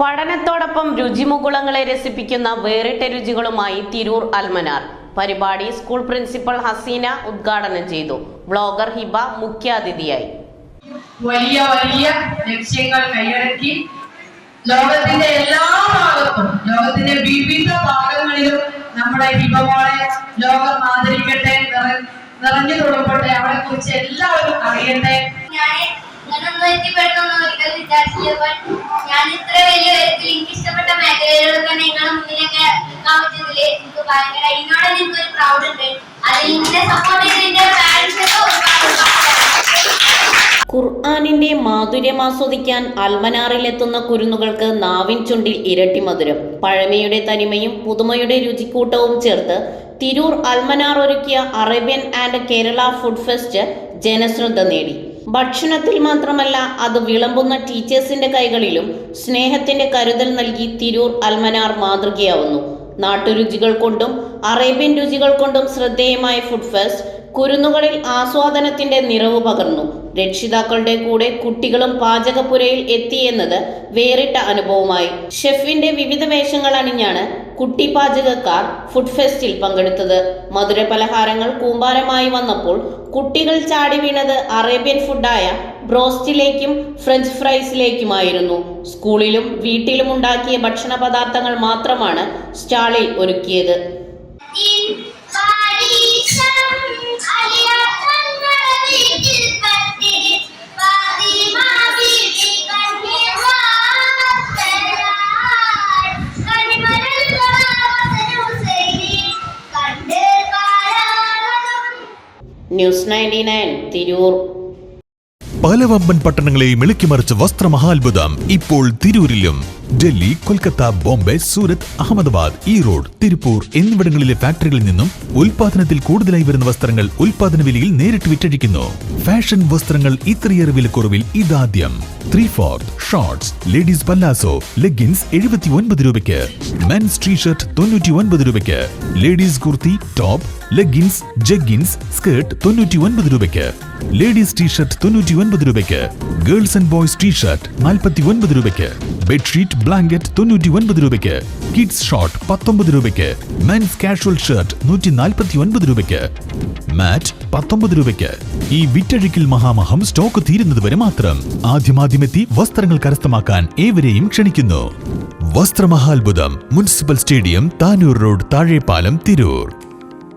പഠനത്തോടൊപ്പം രുചിമുകുളങ്ങളെ രസിപ്പിക്കുന്ന വേറിട്ട രുചികളുമായി തിരൂർ അൽമനാർ. പരിപാടി സ്കൂൾ പ്രിൻസിപ്പൽ ഹസീന ഉദ്ഘാടനം ചെയ്തു. ബ്ലോഗർ ഹിബ മുഖ്യാതിഥിയായി. വലിയ വലിയ ലക്ഷ്യങ്ങൾ കൈയടക്കി ലോകത്തിന്റെ എല്ലാ ഭാഗത്തും ലോകത്തിന്റെ വിവിധ ഭാഗങ്ങളിലും നമ്മുടെ ഹിബമോളെ ലോകം ആദരിക്കട്ടെ നിറഞ്ഞു തുടങ്ങട്ടെ അവളെ കുറിച്ച് എല്ലാവരും അറിയട്ടെ. ഞാൻ ഒരിക്കലും വിചാരിച്ചില്ല ഞാൻ ഇത്ര വലിയ ഉയരത്തിൽ എനിക്ക് ഇഷ്ടപ്പെട്ട മേഖലകളിലൊക്കെ നിങ്ങളുടെ മുന്നിലൊക്കെ നിൽക്കാൻ പറ്റുന്നതിൽ എനിക്ക് ഭയങ്കര എന്നോട് എനിക്ക് ഒരു പ്രൗഡ് ഉണ്ട് അതിൽ എന്നെ സപ്പോർട്ട് ചെയ്തതിന്റെ പാരന്റ്സൊക്കെ ഒരുപാട് ഒരുപാട് ഖുർആാനിന്റെ മാധുര്യം ആസ്വദിക്കാൻ അൽമനാറിലെത്തുന്ന കുരുന്നുകൾക്ക് നാവിൻ ചുണ്ടിൽ ഇരട്ടി മധുരം. പഴമയുടെ തനിമയും പുതുമയുടെ രുചിക്കൂട്ടവും ചേർത്ത് തിരൂർ അൽമനാർ ഒരുക്കിയ Arabian and Kerala food fest ജനശ്രദ്ധ നേടി. ഭക്ഷണത്തിൽ മാത്രമല്ല അത് വിളമ്പുന്ന ടീച്ചേഴ്സിന്റെ കൈകളിലും സ്നേഹത്തിന്റെ കരുതൽ നൽകി തിരൂർ അൽമനാർ മാതൃകയാവുന്നു. നാട്ടുരുചികൾ കൊണ്ടും അറേബ്യൻ രുചികൾ കൊണ്ടും ശ്രദ്ധേയമായ ഫുഡ് ഫെസ്റ്റ് കുരുന്നുകളിൽ ആസ്വാദനത്തിന്റെ നിറവ് പകർന്നു. രക്ഷിതാക്കളുടെ കൂടെ കുട്ടികളും പാചകപ്പുരയിൽ എത്തിയെന്നത് വേറിട്ട അനുഭവമായി. ഷെഫിന്റെ വിവിധ വേഷങ്ങൾ അണിഞ്ഞാണ് കുട്ടി പാചകക്കാർ ഫുഡ് ഫെസ്റ്റിൽ പങ്കെടുത്തത്. മധുര പലഹാരങ്ങൾ കൂമ്പാരമായി വന്നപ്പോൾ കുട്ടികൾ ചാടി വീണത് അറേബ്യൻ ഫുഡായ ബ്രോസ്റ്റിലേക്കും ഫ്രഞ്ച് ഫ്രൈസിലേക്കുമായിരുന്നു. സ്കൂളിലും വീട്ടിലും ഉണ്ടാക്കിയ ഭക്ഷണ പദാർത്ഥങ്ങൾ മാത്രമാണ് സ്റ്റാളിൽ ഒരുക്കിയത്. News ninety nine Tirur. പല വമ്പൻ പട്ടണങ്ങളെയും ഇളക്കിമറിച്ച വസ്ത്രമഹാത്ഭുതം ഇപ്പോൾ തിരൂരിലും. ഡൽഹി കൊൽക്കത്ത ബോംബെ സൂരത്ത് അഹമ്മദാബാദ് ഈറോഡ് തിരുപ്പൂർ എന്നിവിടങ്ങളിലെ ഫാക്ടറികളിൽ നിന്നും ഉൽപാദനത്തിൽ കൂടുതലായി വരുന്ന വസ്ത്രങ്ങൾ ഉൽപാദന വിലയിൽ നേരിട്ട് വിറ്റഴിക്കുന്നു. ഫാഷൻ വസ്ത്രങ്ങൾ ഇത്രയേറെ വിലക്കുറവിൽ ഇതാദ്യം. Three fourth shorts ladies palazzo leggings എഴുപത്തി ഒൻപത് രൂപയ്ക്ക്. മെൻസ് ടീഷർട്ട് തൊണ്ണൂറ്റി ഒൻപത് രൂപയ്ക്ക്. Ladies kurti top leggings jeggings skirt തൊണ്ണൂറ്റി ഒൻപത് രൂപയ്ക്ക്. ലേഡീസ് ടീഷർട്ട് തൊണ്ണൂറ്റി ഒൻപത് രൂപയ്ക്ക്. ഗേൾസ് ആൻഡ് ബോയ്സ് ടീഷർട്ട് നാൽപ്പത്തി ഒൻപത് രൂപയ്ക്ക്. ബെഡ്ഷീറ്റ് ബ്ലാങ്കറ്റ് തൊണ്ണൂറ്റി ഒൻപത് രൂപയ്ക്ക്. കിഡ്സ് ഷോർട്ട് പത്തൊമ്പത് രൂപയ്ക്ക്. മെൻസ് കാഷ്വൽ ഷർട്ട് നൂറ്റി നാൽപ്പത്തി ഒൻപത് രൂപയ്ക്ക്. മാറ്റ് പത്തൊമ്പത് രൂപയ്ക്ക്. ഈ വിറ്റഴിക്കൽ മഹാമഹം സ്റ്റോക്ക് തീരുന്നത് വരെ മാത്രം. ആദ്യമാദ്യമെത്തി വസ്ത്രങ്ങൾ കരസ്ഥമാക്കാൻ ഏവരെയും ക്ഷണിക്കുന്നു. വസ്ത്രമഹാത്ഭുതം municipal stadium Tanur road Thazhepalam Tirur.